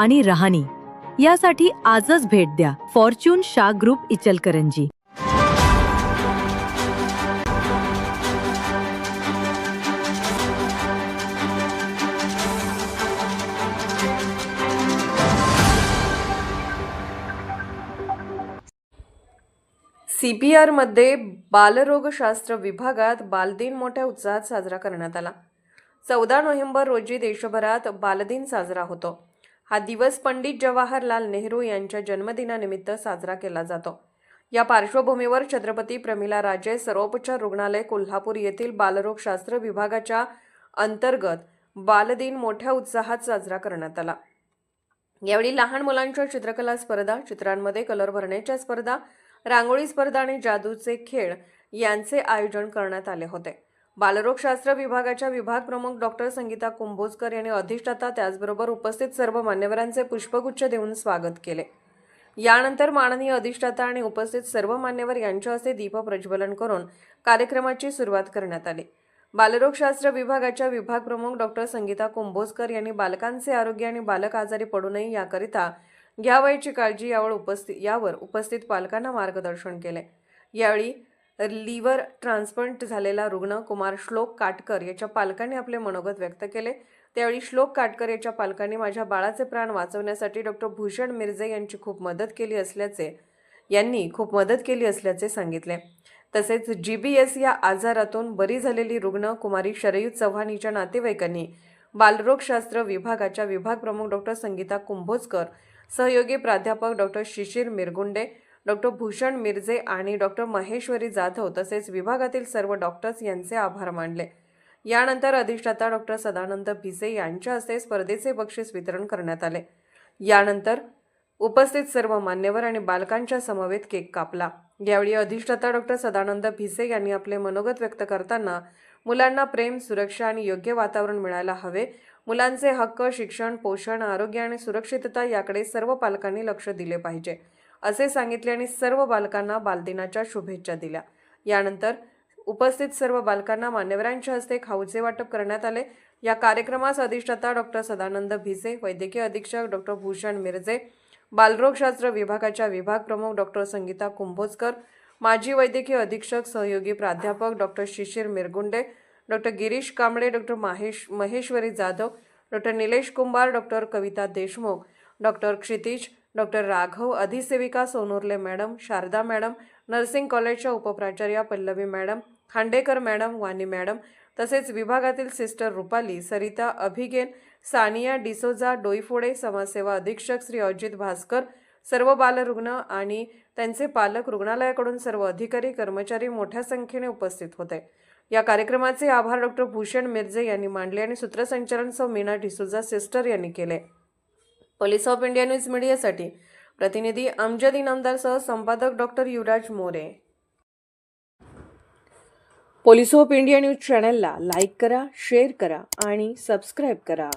आणि राहणी. यासाठी आजच भेट द्या. Fortune Shah group Ichalkaranji. C P आरमध्ये बालरोगशास्त्र विभागात बालदिन मोठ्या उत्साहात साजरा करण्यात आला. चौदा नोव्हेंबर रोजी देशभरात बालदिन साजरा होतो. हा दिवस पंडित जवाहरलाल नेहरू यांच्या जन्मदिनानिमित्त साजरा केला जातो. या पार्श्वभूमीवर छत्रपती प्रमिला राजे सर्वोपचार रुग्णालय कोल्हापूर येथील बालरोगशास्त्र विभागाच्या अंतर्गत बालदिन मोठ्या उत्साहात साजरा करण्यात आला. यावेळी लहान मुलांच्या चित्रकला स्पर्धा चित्रांमध्ये कलर भरण्याच्या स्पर्धा रांगोळी स्पर्धा आणि जादूचे खेळ यांचे आयोजन करण्यात आले होते. बालरोगशास्त्र विभागाच्या विभाग प्रमुख डॉक्टर संगीता कुंभोजकर यांनी अधिष्ठाता त्याचबरोबर उपस्थित सर्व मान्यवरांचे पुष्पगुच्छ देऊन स्वागत केले. यानंतर माननीय अधिष्ठाता आणि उपस्थित सर्व मान्यवर यांच्या हस्ते दीप प्रज्वलन करून कार्यक्रमाची सुरुवात करण्यात आली. बालरोगशास्त्र विभागाच्या विभाग प्रमुख डॉक्टर संगीता कुंभोजकर यांनी बालकांचे आरोग्य आणि बालक आजारी पडू नये याकरिता घ्यावयाची काळजी यावर उपस्थित यावर उपस्थित पालकांना मार्गदर्शन केले. यावेळी लिव्हर ट्रान्सप्लांट झालेला रुग्ण कुमार श्लोक काटकर याच्या पालकांनी आपले मनोगत व्यक्त केले. त्यावेळी श्लोक काटकर याच्या पालकांनी माझ्या बाळाचे प्राण वाचवण्यासाठी डॉक्टर भूषण मिर्जे यांची खूप मदत केली असल्याचे यांनी खूप मदत केली असल्याचे सांगितले. तसेच जी बी एस या आजारातून बरी झालेली रुग्ण कुमारी शरयू चव्हाण हिच्या नातेवाईकांनी बालरोगशास्त्र विभागाच्या विभाग प्रमुख डॉक्टर संगीता कुंभोजकर सहयोगी प्राध्यापक डॉक्टर शिशिर मिरगुंडे डॉक्टर भूषण मिरजे आणि डॉक्टर महेश्वरी जाधव तसेच विभागातील सर्व डॉक्टर्स यांचे आभार मानले. यानंतर अधिष्ठाता डॉक्टर सदानंद भिसे यांच्या हस्ते स्पर्धेचे बक्षीस वितरण करण्यात आले. यानंतर उपस्थित सर्व मान्यवर आणि बालकांच्या समवेत केक कापला. यावेळी अधिष्ठाता डॉक्टर सदानंद भिसे यांनी आपले मनोगत व्यक्त करताना मुलांना प्रेम सुरक्षा आणि योग्य वातावरण मिळायला हवे. मुलांचे हक्क शिक्षण पोषण आरोग्य आणि सुरक्षितता याकडे सर्व पालकांनी लक्ष दिले पाहिजे. असे सांगितले आणि सर्व बालकांना बालदिनाच्या शुभेच्छा दिल्या. यानंतर उपस्थित सर्व बालकांना मान्यवरांच्या हस्ते खाऊचे वाटप करण्यात आले. या कार्यक्रमास अधिष्ठाता डॉक्टर सदानंद भिसे वैद्यकीय अधीक्षक डॉक्टर भूषण मिरजे बालरोगशास्त्र विभागाच्या विभाग प्रमुख डॉक्टर संगीता कुंभोजकर माजी वैद्यकीय अधीक्षक सहयोगी प्राध्यापक doctor Shishir Mirgunde doctor Girish Kamble doctor Mahesh Maheshwari Jadhav doctor Nilesh Kumbhar doctor Kavita Deshmukh doctor Kshitij doctor Raghav अधिसेविका Sonurle madam Sharada madam nursing कॉलेजच्या उपप्राचार्या Pallavi madam Khandekar madam Vani madam तसेच विभागातील sister Rupali Sarita अभिगेन Sania D'Souza Doiphode समाजसेवा अधीक्षक श्री अजित भास्कर सर्व बालरुग्ण आणि त्यांचे पालक रुग्णालयाकडून सर्व अधिकारी कर्मचारी मोठ्या संख्येने उपस्थित होते. या कार्यक्रमाचे आभार डॉक्टर भूषण मिर्जे यांनी मांडले आणि सूत्रसंचालन सौ मीना डिसोजा सिस्टर यांनी केले. पोलीस ऑफ इंडिया न्यूज मीडियासाठी प्रतिनिधी अमजद इनामदारसह संपादक doctor Yuvraj More. Police of India news चॅनलला लाईक करा शेअर करा आणि सबस्क्राईब करा.